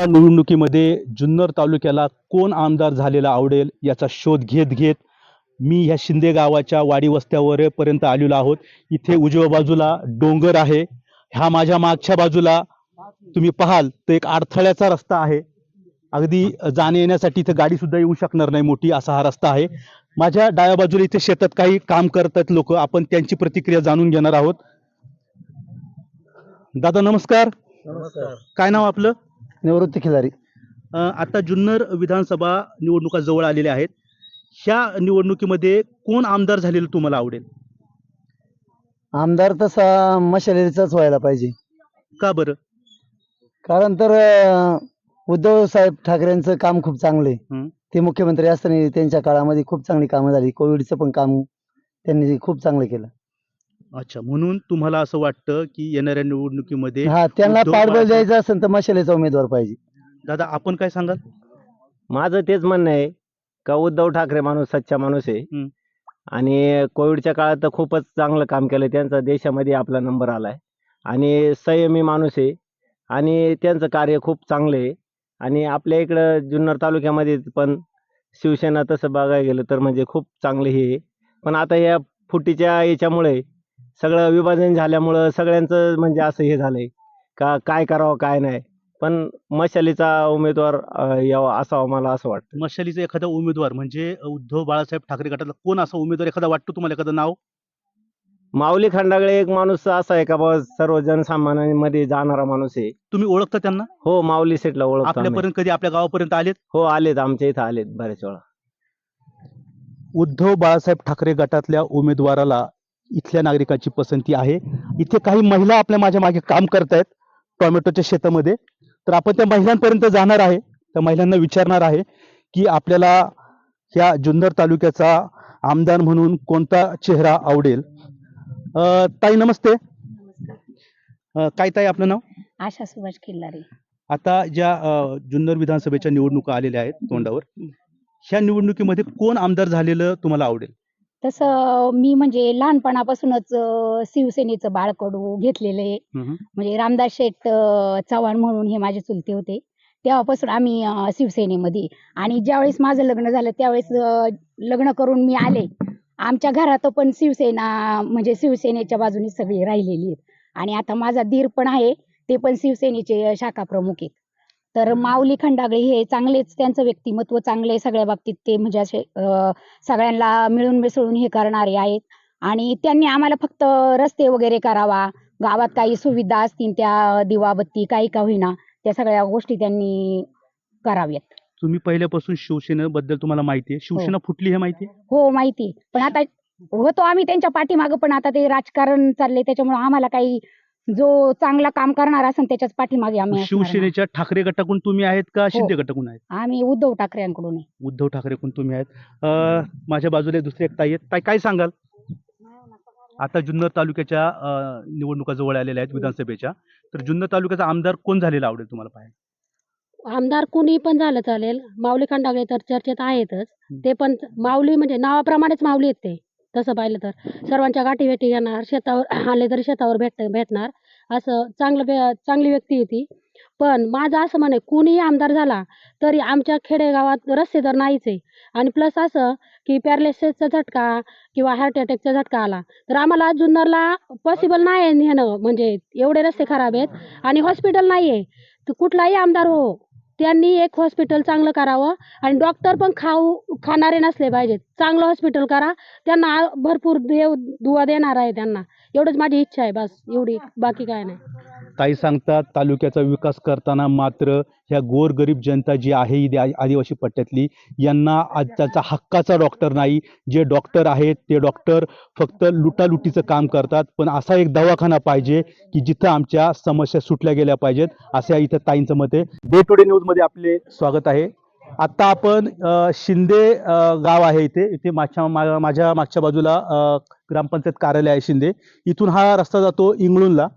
या निवडणुकीमध्ये जुन्नर तालुक्याला कोण आमदार झालेला आवडेल याचा शोध घेत घेत मी ह्या शिंदे गावाच्या वाडी वस्त्यावर पर्यंत आलेलो आहोत. इथे उजव्या बाजूला डोंगर आहे. ह्या माझ्या मागच्या बाजूला तुम्ही पाहाल तर एक अडथळ्याचा रस्ता आहे. अगदी जाणे येण्यासाठी इथे गाडी सुद्धा येऊ शकणार नाही मोठी असा हा रस्ता आहे. माझ्या डाव्या बाजूला इथे शेतात काही काम करतात लोक. आपण त्यांची प्रतिक्रिया जाणून घेणार आहोत. दादा नमस्कार. नमस्कार. काय नाव आपलं? निवृत्ती खिलारी अ, आता जुन्नर विधानसभा निवडणुका जवळ आलेल्या आहेत. ह्या निवडणुकीमध्ये कोण आमदार झालेलं तुम्हाला आवडेल? आमदार तसा मशालीचाच व्हायला पाहिजे. का बरं? कारण तर अं, उद्धव साहेब ठाकरेंचं काम खूप चांगलं. आहे ते मुख्यमंत्री असताना त्यांच्या काळामध्ये खूप चांगली कामं झाली. कोविडचं पण काम त्यांनी खूप चांगलं केलं. अच्छा म्हणून तुम्हाला असं वाटतं की येणाऱ्या निवडणुकीमध्ये हा त्यांना उद्धव पाठबळ बाळासाहेब- द्यायचं असेल तर मशालीचा उमेदवार पाहिजे. दादा आपण काय सांगाल? माझं तेच म्हणणं आहे का उद्धव ठाकरे माणूस सच्चा माणूस आहे. आणि कोविडच्या काळात तर खूपच चांगलं काम केलं त्यांचा देशामध्ये आपला नंबर आलाय. आणि संयमी माणूस आहे आणि त्यांचं कार्य खूप चांगलं आहे. आणि आपल्या इकडं जुन्नर तालुक्यामध्ये पण शिवसेना तसं बघायला गेलं तर म्हणजे खूप चांगलं हे आहे. पण आता या फुटीच्या याच्यामुळे सगळं विभाजन झाल्यामुळं सगळ्यांचं म्हणजे असं हे झालंय. का काय करावं काय नाही. पण मशालीचा उमेदवार अं, यावा असावा मला असं वाटतं. मशालीचा एखादा उमेदवार म्हणजे उद्धव बाळासाहेब ठाकरे गटातला कोण असा उमेदवार एखादा वाटतो तुम्हाला एखादं नाव? माऊली खंडागळे एक माणूस असा आहे का बा सर्व जनसामान्यांमध्ये जाणारा माणूस आहे. तुम्ही ओळखता त्यांना? हो माऊली सेटला ओळखतो आम्ही. आपल्यापर्यंत कधी आपल्या गावापर्यंत आलेत? हो आलेत. आमच्या इथं आलेत बऱ्याच वेळा. उद्धव बाळासाहेब ठाकरे गटातल्या उमेदवाराला इथल्या नागरिकाची पसंती आहे. इथे काही महिला आपल्या माझ्या मागे काम करतायत टोमॅटोच्या शेतामध्ये. तर आपण त्या महिलांपर्यंत जाणार आहे. त्या महिलांना विचारणार आहे की आपल्याला ह्या जुन्नर तालुक्याचा आमदार म्हणून कोणता चेहरा आवडेल? ताई नमस्ते. काय ताई आपलं नाव? आशा सुभाष खिल्लारी. आता ज्या जुन्नर विधानसभेच्या निवडणुका आलेल्या आहेत तोंडावर ह्या निवडणुकीमध्ये कोण आमदार झालेलं तुम्हाला आवडेल? तसं मी म्हणजे लहानपणापासूनच अं, शिवसेनेचं बाळकडू घेतलेलं आहे. हम्म. म्हणजे रामदास शेठ अं, चव्हाण म्हणून हे माझे चुलते होते. तेव्हापासून आम्ही अं, शिवसेनेमध्ये आणि ज्यावेळेस माझं लग्न झालं त्यावेळेस अं, लग्न करून मी आले. आमच्या घरात पण शिवसेना म्हणजे शिवसेनेच्या बाजूने सगळी राहिलेली आहेत. आणि आता माझा दीर पण आहे ते पण शिवसेनेचे शाखा प्रमुख आहेत. तर माऊली खंडागळे हे चांगलेच त्यांचं व्यक्तिमत्व चांगले सगळ्या बाबतीत. ते म्हणजे असे सगळ्यांना मिळून मिसळून हे करणारे आहेत. आणि त्यांनी आम्हाला फक्त रस्ते वगैरे करावा गावात काही सुविधा असतील त्या दिवाबत्ती काही का होईना त्या सगळ्या गोष्टी त्यांनी कराव्यात. तुम्ही पहिल्यापासून शिवसेनेबद्दल तुम्हाला माहिती आहे. शिवसेना फुटली हे माहिती आहे? हो माहिती. पण आता होतो आम्ही त्यांच्या पाठीमागं पण आता ते राजकारण चाललंय त्याच्यामुळे आम्हाला काही जो चांगला काम करणार असेल त्याच्याच पाठीमागे आम्ही असणार. शिवसेनेच्या ठाकरे गटाकडून तुम्ही आहेत का शिंदे गटाकडून आहेत? आम्ही उद्धव ठाकरेंकडून आहे. उद्धव ठाकरेकडून तुम्ही आहेत. अं, माझ्या बाजूला दुसरे एक ताई आहेत. ताई काय सांगाल? आता जुन्नर तालुक्याच्या अं, निवडणुका जवळ आलेल्या आहेत विधानसभेच्या. तर जुन्नर तालुक्याचा आमदार कोण झालेला आवडेल तुम्हाला पाहायला? आमदार कुणी पण झालं चालेल. माऊली खंडागळे तर चर्चेत आहेतच. ते पण माऊली म्हणजे नावाप्रमाणेच माऊली आहेत ते. तसं पाहिलं तर. सर्वांच्या गाठी भेटी घेणार शेतावर आले तरी शेतावर भेट भेटणार. असं चांगलं भे चांगली व्यक्ती आहे ती. पण माझं असं म्हणे कुणीही आमदार झाला तरी आमच्या खेडेगावात रस्ते तर नाहीच आहे. आणि प्लस असं की पॅरालिसिसचा झटका किंवा हार्ट अटॅकचा झटका आला तर आम्हाला जुन्नरला पॉसिबल नाही आहे नेणं. म्हणजे एवढे रस्ते खराब आहेत आणि हॉस्पिटल नाही आहे तर कुठलाही आमदार हो त्यांनी एक हॉस्पिटल चांगलं करावं आणि डॉक्टर पण खाऊ खाणारे नसले पाहिजेत. चांगलं हॉस्पिटल करा. त्यांना भरपूर देव दुवा देणार आहे त्यांना. एवढंच माझी इच्छा आहे बस. एवढी. बाकी काय नाही. ताई सांगतात तालुक्याचा विकास करताना मात्र ह्या गोरगरीब जनता जी आहे ही आदिवासी पट्ट्यातली यांना आज त्याचा हक्काचा डॉक्टर नाही. जे डॉक्टर आहेत ते डॉक्टर फक्त लुटालुटीचं काम करतात. पण असा एक दवाखाना पाहिजे की जिथं आमच्या समस्या सुटल्या गेल्या पाहिजेत असं इथं ताईंचं मत आहे. डे टू डे न्यूजमध्ये आपले स्वागत आहे. आत्ता आपण शिंदे गाव आहे इथे. इथे मागच्या मा- माझ्या मागच्या बाजूला ग्रामपंचायत कार्यालय आहे शिंदे. इथून हा रस्ता जातो इंगळूनला.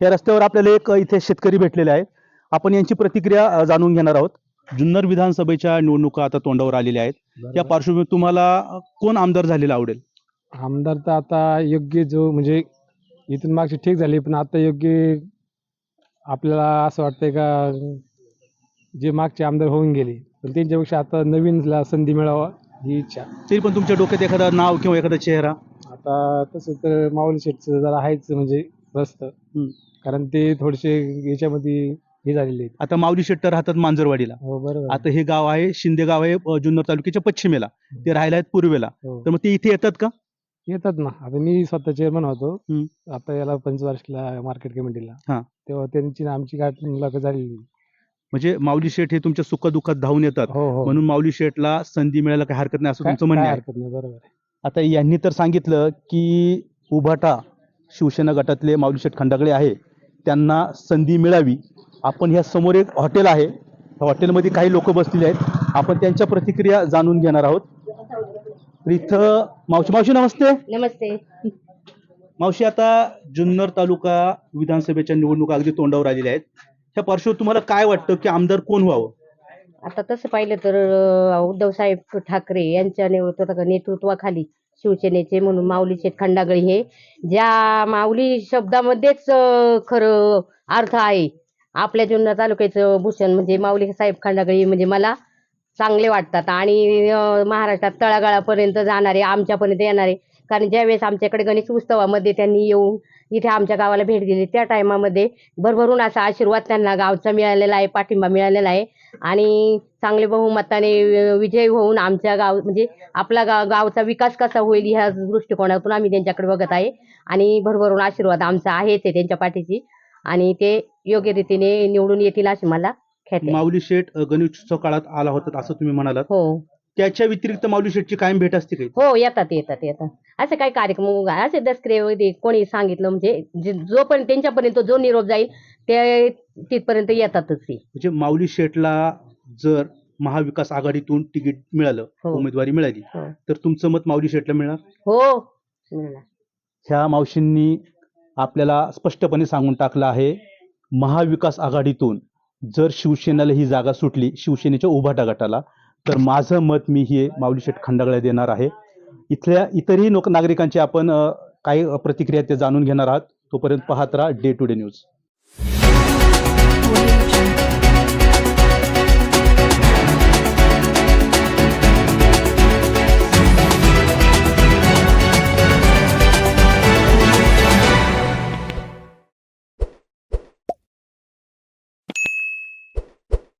या रस्त्यावर आपल्याला एक इथे शेतकरी भेटलेले आहेत. आपण यांची प्रतिक्रिया जाणून घेणार आहोत. जुन्नर विधानसभेच्या निवडणुका आता तोंडावर आलेल्या आहेत. या पार्श्वभूमीवर तुम्हाला कोण आमदार झालेला आवडेल? आमदार तर आता योग्य जो म्हणजे इथून मागची ठीक झाली पण आता योग्य आपल्याला असं वाटतंय का जे मागचे आमदार होऊन गेले पण त्यांच्यापेक्षा आता नवीनला संधी मिळावा ही इच्छा. तरी पण तुमच्या डोक्यात एखादा नाव किंवा एखादा चेहरा? आता तसं तर माऊली शेठचं जरा आहेच म्हणजे रस्त. कारण ते थोडेसे याच्यामध्ये हे झालेले आहेत. आता माऊली शेट्टर राहतात मांजरवाडीला. हो बरोबर. आता हे गाव आहे शिंदे गाव आहे अ, जुन्नर तालुक्याच्या पश्चिमेला. ते राहायला आहेत पूर्वेला. हो. तर मग ते इथे येतात का? येतात ना. आता मी स्वतः चेअरमन होतो. हम्म. आता याला पंचवार्षिकला मार्केट कमिटीला हा. तेव्हा त्यांची आमची काय मुलाखत झालेली. म्हणजे माऊली शेठ हे तुमच्या सुखदुःखात धावून येतात. हो हो. म्हणून माऊली शेठला संधी मिळायला काही हरकत नाही असं काय तुमचं म्हणणं काय आहे. हरकत नाही बरोबर आहे. आता यांनी तर सांगितलं की उभाटा शिवसेना गटातले माऊली शेठ खंडागळे आहे. त्यांना संधी मिळावी. आपण ह्या समोर एक हॉटेल आहे. त्या हॉटेलमध्ये काही लोक बसलेले आहेत. आपण त्यांच्या प्रतिक्रिया जाणून घेणार आहोत. इथं मावशी मावशी नमस्ते. नमस्ते. मावशी आता जुन्नर तालुका विधानसभेच्या निवडणुका अगदी तोंडावर आलेल्या आहेत. ह्या पार्श्वभूमीवर तुम्हाला काय वाटतं की आमदार कोण व्हावं? आता तसं पाहिलं तर अं, उद्धवसाहेब ठाकरे यांच्या नेतृत्वा नेतृत्वाखाली शिवसेनेचे म्हणून माऊली शेतखंडागळी हे ज्या माऊली शब्दामध्येच खरं अर्थ आहे. आपल्या जुन्नर तालुक्याचं भूषण म्हणजे माऊली साहेब खंडागळी म्हणजे मला चांगले वाटतात. आणि महाराष्ट्रात तळागाळापर्यंत जाणारे आमच्यापर्यंत येणारे कारण ज्यावेळेस आमच्याकडे गणेश उत्सवामध्ये त्यांनी येऊन इथे आमच्या गावाला भेट दिली त्या टायमामध्ये भरभरून असा आशीर्वाद त्यांना गावचा मिळालेला आहे पाठिंबा मिळालेला आहे. आणि चांगले बहुमताने विजयी होऊन आमच्या गाव म्हणजे आपला गाव गावचा विकास कसा होईल ह्या दृष्टिकोनातून आम्ही त्यांच्याकडे बघत आहे. आणि भरभरून आशीर्वाद आमचा आहेच आहे त्यांच्या पाठीशी. आणि ते योग्य रीतीने निवडून येतील अशी मला ख्याती आहे. माऊली शेठ अ, गणेशोत्सव काळात आला होता असं तुम्ही म्हणालात. हो. त्याच्या व्यतिरिक्त माऊली शेठची कायम भेट असते काही? हो येतात येतात येतात. असे काही कार्यक्रम असे दसरे वगैरे कोणी सांगितलं म्हणजे जे- जोपर्यंत त्यांच्यापर्यंत जो निरोप जाईल ते तिथपर्यंत येतातच ते म्हणजे माऊली शेठला जर महाविकास आघाडीतून तिकीट मिळालं हो. उमेदवारी मिळाली हो. तर तुमचं मत माऊली शेठला मिळणार हो मिळणार. ह्या मावशींनी आपल्याला स्पष्टपणे सांगून टाकलं आहे महाविकास आघाडीतून जर शिवसेनेला ही जागा सुटली शिवसेनेच्या उभाटा गटाला तर माझं मत मी हे माऊली शेठ खंडागळ्या देणार आहे इथल्या इतरही लोक नागरिकांची आपण अ, काही प्रतिक्रिया ते जाणून घेणार आहात तोपर्यंत पाहत राहा day to day news Thank you.